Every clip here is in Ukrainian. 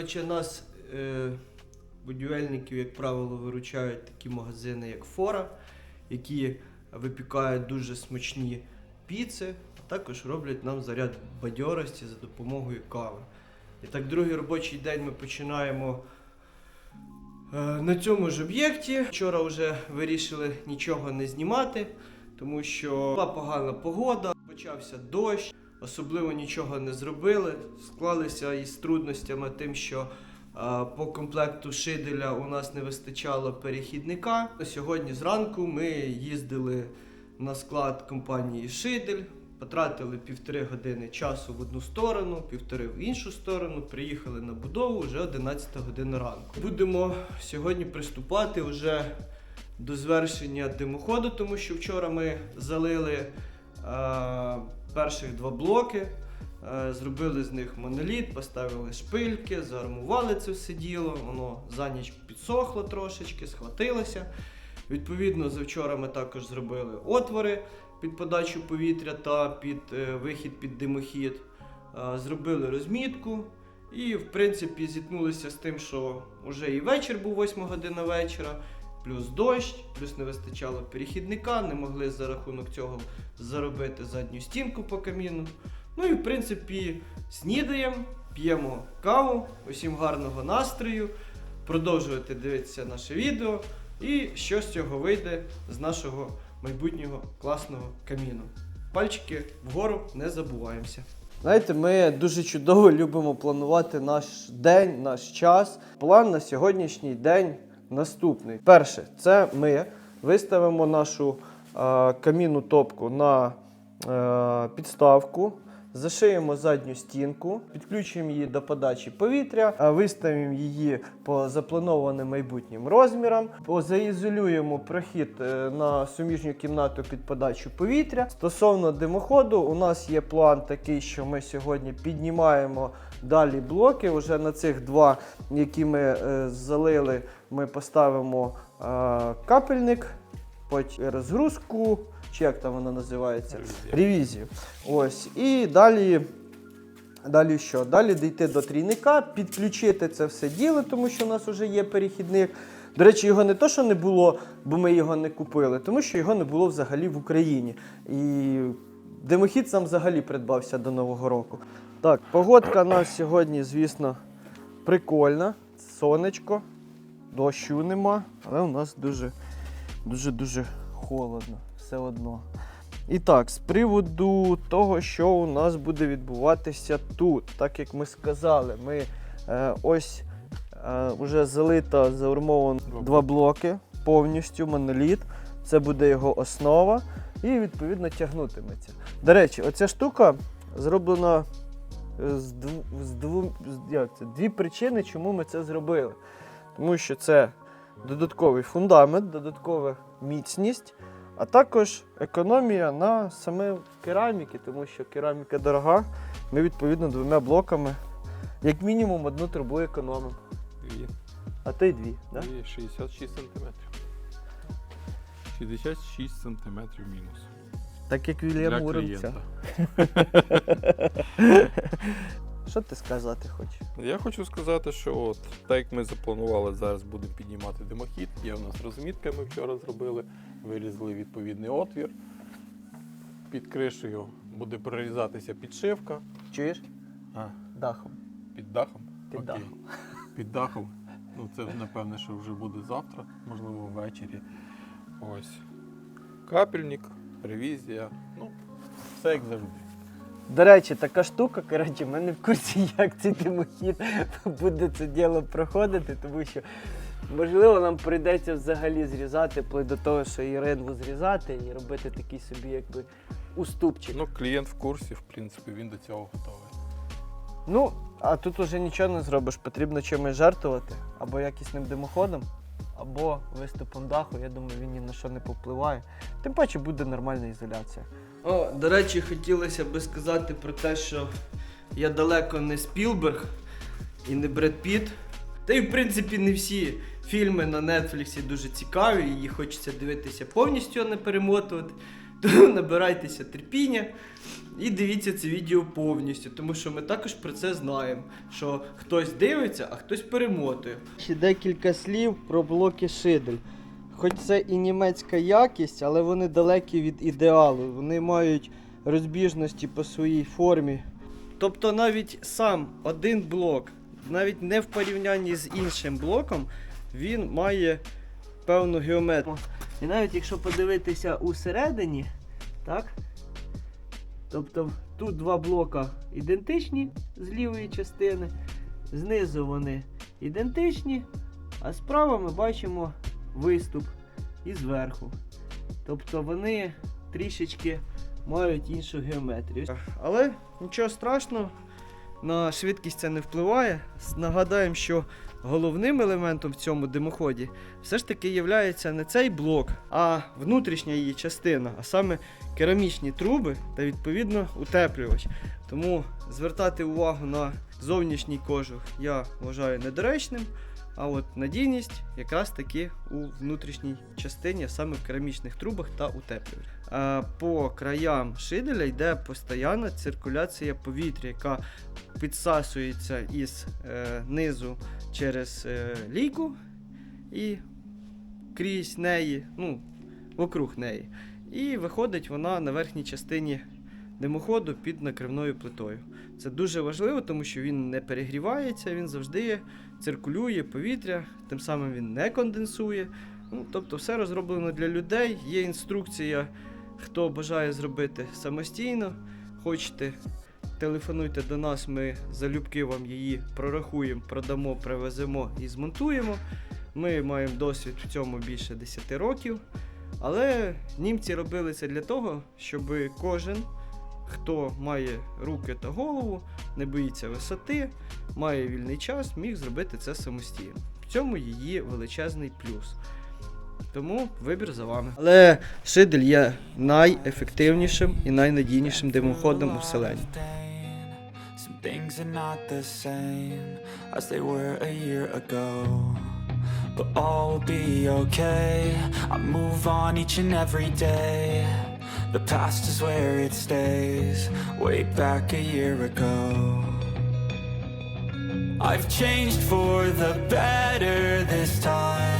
Коротше, нас е, будівельників, як правило, виручають такі магазини, як Фора, які випікають дуже смачні піци, а також роблять нам заряд бадьорості за допомогою кави. І так, другий робочий день ми починаємо е, на цьому ж об'єкті. Вчора вже вирішили нічого не знімати, тому що була погана погода, почався дощ, особливо нічого не зробили. Склалися із трудностями тим, що е, по комплекту шиделя у нас не вистачало перехідника. Сьогодні зранку ми їздили на склад компанії Шидель. Потратили півтори години часу в одну сторону, півтори в іншу сторону. Приїхали на будову вже 11 година ранку. Будемо сьогодні приступати вже до звершення димоходу, тому що вчора ми залили е, перших два блоки, е, зробили з них моноліт, поставили шпильки, заармували це все діло. Воно за ніч підсохло трошечки, схватилося. Відповідно, завчора ми також зробили отвори під подачу повітря та під е, вихід під димохід. Е, зробили розмітку і, в принципі, зіткнулися з тим, що вже і вечір був 8 година вечора, плюс дощ, плюс не вистачало перехідника, не могли за рахунок цього заробити задню стінку по каміну. Ну і в принципі снідаємо, п'ємо каву, усім гарного настрою, продовжуйте дивитися наше відео і що з цього вийде з нашого майбутнього класного каміну. Пальчики вгору не забуваємося. Знаєте, ми дуже чудово любимо планувати наш день, наш час. План на сьогоднішній день наступний. Перше, це ми виставимо нашу е, камінну топку на е, підставку. Зашиємо задню стінку, підключимо її до подачі повітря, виставимо її по запланованим майбутнім розмірам, заізолюємо прохід е, на суміжню кімнату під подачу повітря. Стосовно димоходу, у нас є план такий, що ми сьогодні піднімаємо далі блоки. Уже на цих два, які ми е, залили, ми поставимо е, капельник, потім розгрузку, чи як там вона називається? Ревізія. Ревізію. Ось. І далі. Далі що? Далі дійти до трійника, підключити це все діло, тому що у нас вже є перехідник. До речі, його не то, що не було, бо ми його не купили, тому що його не було взагалі в Україні. І димохід сам взагалі придбався до Нового року. Так, погодка у нас сьогодні, звісно, прикольна. Сонечко, дощу нема, але у нас дуже, дуже, дуже холодно все одно. І так, з приводу того, що у нас буде відбуватися тут, так як ми сказали, ми е, ось е, вже залито, заурмовано Два блоки повністю моноліт. Це буде його основа і відповідно тягнутиметься. До речі, оця штука зроблена з, дв, з, двом- як це, дві причини, чому ми це зробили. Тому що це додатковий фундамент, додаткова міцність, а також економія на саме кераміки, тому що кераміка дорога. Ми відповідно двома блоками, як мінімум, одну трубу економимо, Дві. а то й дві. Да? Дві 66 сантиметрів. 66 сантиметрів мінус. Так як Вільям Муромця. Що ти сказати хочеш? Я хочу сказати, що от так як ми запланували, зараз будемо піднімати димохід. Є у нас розмітка, ми вчора зробили, вирізали відповідний отвір. Під кришею буде прорізатися підшивка. Чуєш? А, Дахом. під дахом? Під Окей. дахом. Під дахом. Ну, це напевне, що вже буде завтра, можливо, ввечері. Ось. Капельник, ревізія. Ну, все як завжди. До речі, така штука, коротше, ми не в курсі, як цей димохід буде це діло проходити, тому що можливо нам прийдеться взагалі зрізати, вплоть до того, що і ринву зрізати і робити такий собі якби уступчик. Ну, клієнт в курсі, в принципі, він до цього готовий. Ну, а тут уже нічого не зробиш, потрібно чимось жертвувати, або якісним димоходом, або виступом даху. Я думаю, він ні на що не повпливає. Тим паче буде нормальна ізоляція. О, до речі, хотілося би сказати про те, що я далеко не Спілберг і не Бред Піт. Та й в принципі не всі фільми на Нетфліксі дуже цікаві, і хочеться дивитися повністю, а не перемотувати. Набирайтеся терпіння і дивіться це відео повністю, тому що ми також про це знаємо, що хтось дивиться, а хтось перемотує. Ще декілька слів про блоки шидель. Хоч це і німецька якість, але вони далекі від ідеалу. Вони мають розбіжності по своїй формі. Тобто навіть сам один блок, навіть не в порівнянні з іншим блоком, він має певну геометрію. І навіть якщо подивитися усередині, так? Тобто тут два блока ідентичні з лівої частини, знизу вони ідентичні, а справа ми бачимо виступ і зверху. Тобто вони трішечки мають іншу геометрію. Але нічого страшного, на швидкість це не впливає. Нагадаємо, що головним елементом в цьому димоході все ж таки є не цей блок, а внутрішня її частина, а саме керамічні труби та відповідно утеплювач. Тому звертати увагу на зовнішній кожух я вважаю недоречним. А от надійність якраз таки у внутрішній частині, а саме в керамічних трубах та утеплювачах. А По краям шиделя йде постійна циркуляція повітря, яка підсасується із е, низу через е, лійку і крізь неї, ну, вокруг неї. І виходить вона на верхній частині димоходу під накривною плитою. Це дуже важливо, тому що він не перегрівається, він завжди циркулює повітря, тим самим він не конденсує. Ну, тобто все розроблено для людей. Є інструкція, хто бажає зробити самостійно. Хочете, телефонуйте до нас, ми залюбки вам її прорахуємо, продамо, привеземо і змонтуємо. Ми маємо досвід в цьому більше 10 років. Але німці робили це для того, щоб кожен, хто має руки та голову, не боїться висоти, має вільний час, міг зробити це самостійно. В цьому її величезний плюс. Тому вибір за вами. Але шидель є найефективнішим і найнадійнішим димоходом у вселенні. Some things are not the same as they were a year ago. But all will be okay. I move on each and every day. The past is where it stays, way back a year ago. I've changed for the better this time.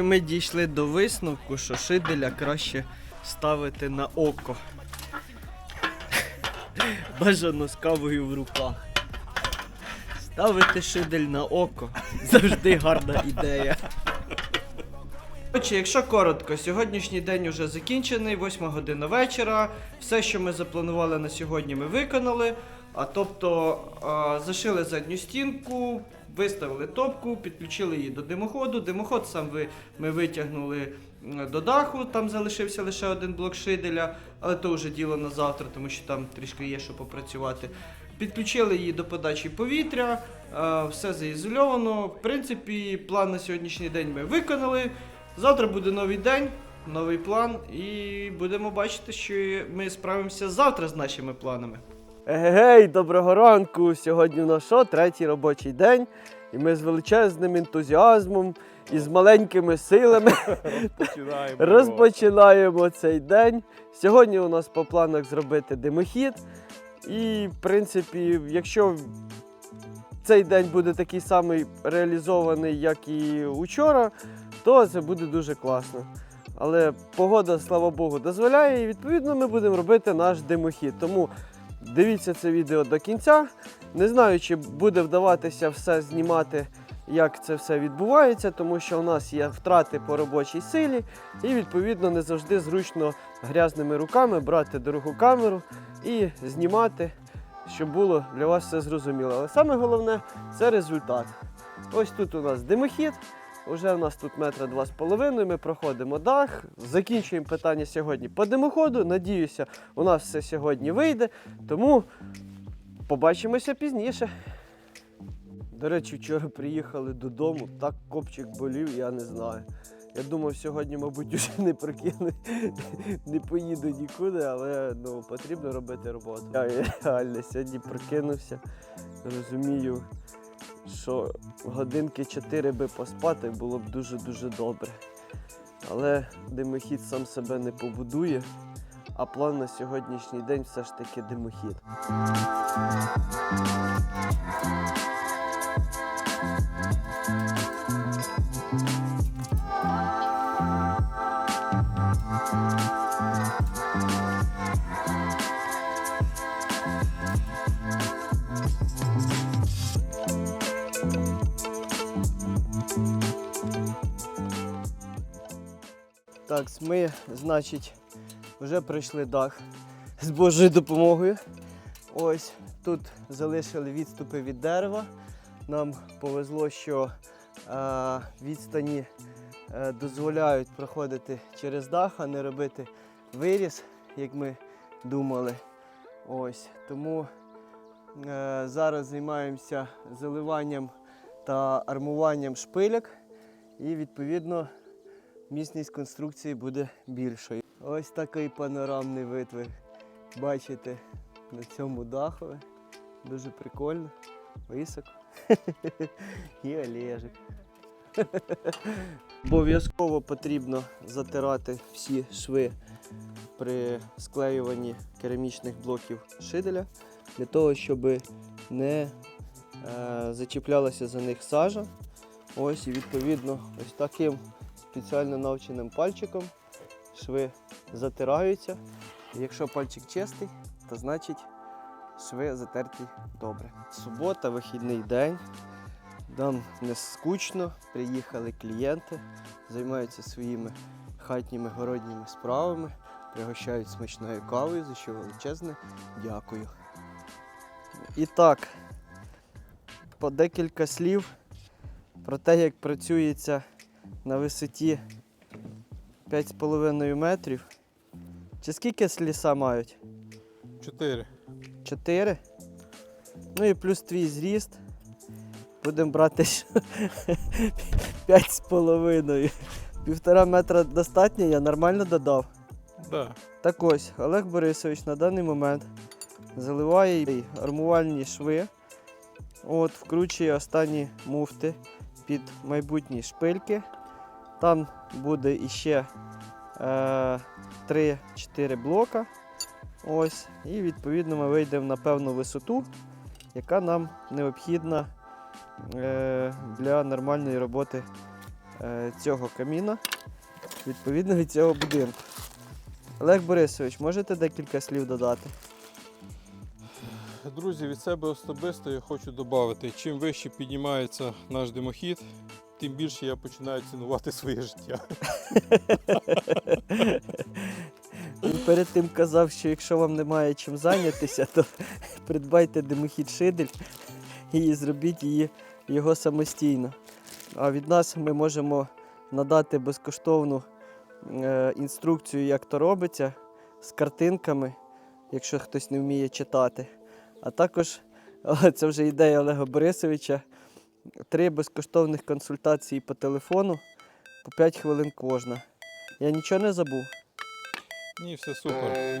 Чи ми дійшли до висновку, що шиделя краще ставити на око? Бажано з кавою в руках. Ставити шидель на око завжди гарна ідея. Отже, якщо коротко, сьогоднішній день уже закінчений, 8 година вечора. Все, що ми запланували на сьогодні, ми виконали. А тобто а, зашили задню стінку, виставили топку, підключили її до димоходу. Димоход сам ви, ми витягнули до даху, там залишився лише один блок шиделя, але то вже діло на завтра, тому що там трішки є що попрацювати. Підключили її до подачі повітря, е, все заізольовано. В принципі, план на сьогоднішній день ми виконали. Завтра буде новий день, новий план, і будемо бачити, що ми справимося завтра з нашими планами. Гей, доброго ранку! Сьогодні у нас що? Третій робочий день, і ми з величезним ентузіазмом і з маленькими силами Починаємо. Розпочинаємо цей день. Сьогодні у нас по планах зробити димохід. І, в принципі, якщо цей день буде такий самий реалізований, як і учора, то це буде дуже класно. Але погода, слава Богу, дозволяє, і відповідно ми будемо робити наш димохід. Тому дивіться це відео до кінця. Не знаю, чи буде вдаватися все знімати, як це все відбувається, тому що у нас є втрати по робочій силі, і відповідно не завжди зручно грязними руками брати дорогу камеру і знімати, щоб було для вас все зрозуміло. Але саме головне це результат. Ось тут у нас димохід. Уже у нас тут метра два з половиною. Ми проходимо дах. Закінчуємо питання сьогодні по димоходу. Надіюся, у нас все сьогодні вийде. Тому побачимося пізніше. До речі, вчора приїхали додому, так копчик болів, я не знаю. Я думав, сьогодні, мабуть, уже не прокину, не поїду нікуди, але ну, потрібно робити роботу. Я реально сьогодні прокинувся, розумію, що годинки 4 би поспати було б дуже-дуже добре. Але димохід сам себе не побудує, а план на сьогоднішній день все ж таки димохід. Так, ми, значить, вже пройшли дах з Божою допомогою. Ось тут залишили відступи від дерева. Нам повезло, що е, відстані е, дозволяють проходити через дах, а не робити виріз, як ми думали. Ось тому е, зараз займаємося заливанням та армуванням шпиляк і відповідно міцність конструкції буде більшою. Ось такий панорамний вид ви бачите на цьому дахові. Дуже прикольно, високо. І Олежик. Обов'язково потрібно затирати всі шви при склеюванні керамічних блоків шиделя для того, щоб не е, зачіплялася за них сажа. Ось і відповідно ось таким спеціально навченим пальчиком шви затираються. Якщо пальчик чистий, то значить шви затерті добре. Субота, вихідний день. Нам не скучно, приїхали клієнти, займаються своїми хатніми городніми справами, пригощають смачною кавою, за що величезне дякую. І так, по декілька слів про те, як працюється на висоті 5,5 метрів. Чи скільки ліса мають? Чотири. 4. Ну і плюс твій зріст. Будемо брати 5,5. Півтора метра достатньо, я нормально додав. Да. Так ось, Олег Борисович на даний момент заливає армувальні шви, от, вкручує останні муфти під майбутні шпильки. Там буде іще е, 3-4 блока. Ось, і відповідно ми вийдемо на певну висоту, яка нам необхідна е, для нормальної роботи е, цього каміна, відповідно від цього будинку. Олег Борисович, можете декілька слів додати? Друзі, від себе особисто я хочу додати, чим вище піднімається наш димохід, тим більше я починаю цінувати своє життя. Він перед тим казав, що якщо вам немає чим зайнятися, то придбайте димохід шидель і зробіть її, його самостійно. А від нас ми можемо надати безкоштовну е, інструкцію, як то робиться, з картинками, якщо хтось не вміє читати. А також це вже ідея Олега Борисовича. Три безкоштовних консультації по телефону по 5 хвилин кожна. Я нічого не забув. Ні, все супер.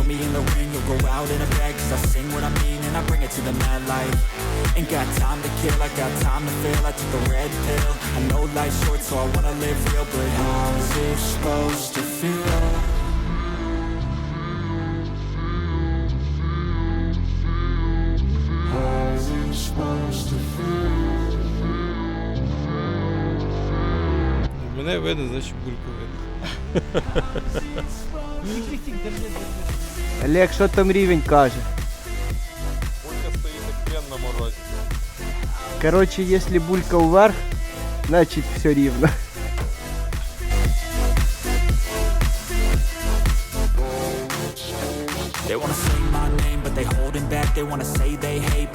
me in the ring, you'll go out in a bag, cause I sing what I mean and I bring it to the mad light, ain't got time to kill, I got time to feel, I took the red pill, I know life's short so I wanna live real, but how's it supposed to feel? How's it supposed to feel? Мене видно, значить бульку видно. Олег, що там рівень каже? Булька стоїть як хрен на морозі. Коротше, якщо булька вверх, значить все рівно. They wanna say my name, but they holding back. They wanna say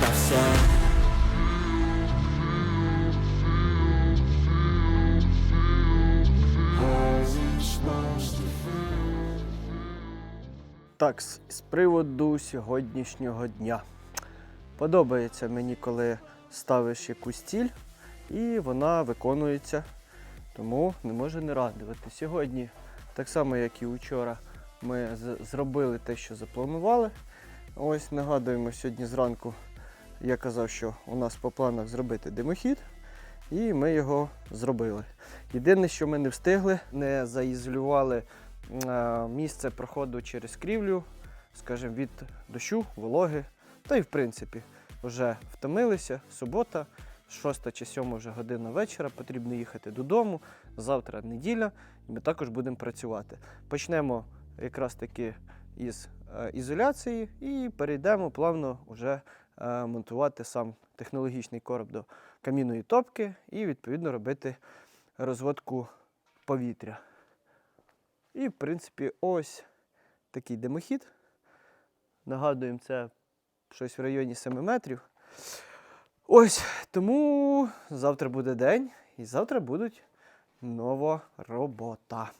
Said. Так, з приводу сьогоднішнього дня. Подобається мені, коли ставиш якусь ціль і вона виконується. Тому не може не радувати. Сьогодні, так само як і вчора, ми зробили те, що запланували. Ось нагадуємо, сьогодні зранку я казав, що у нас по планах зробити димохід, і ми його зробили. Єдине, що ми не встигли, не заізолювали місце проходу через крівлю, скажімо, від дощу, вологи. Та й в принципі вже втомилися. Субота, 6 чи 7 вже година вечора, потрібно їхати додому. Завтра неділя, і ми також будемо працювати. Почнемо якраз таки із е, ізоляції і перейдемо плавно вже монтувати сам технологічний короб до камінної топки і відповідно робити розводку повітря. І, в принципі, ось такий димохід. Нагадуємо, це щось в районі 7 метрів. Ось, тому завтра буде день, і завтра будуть нова робота.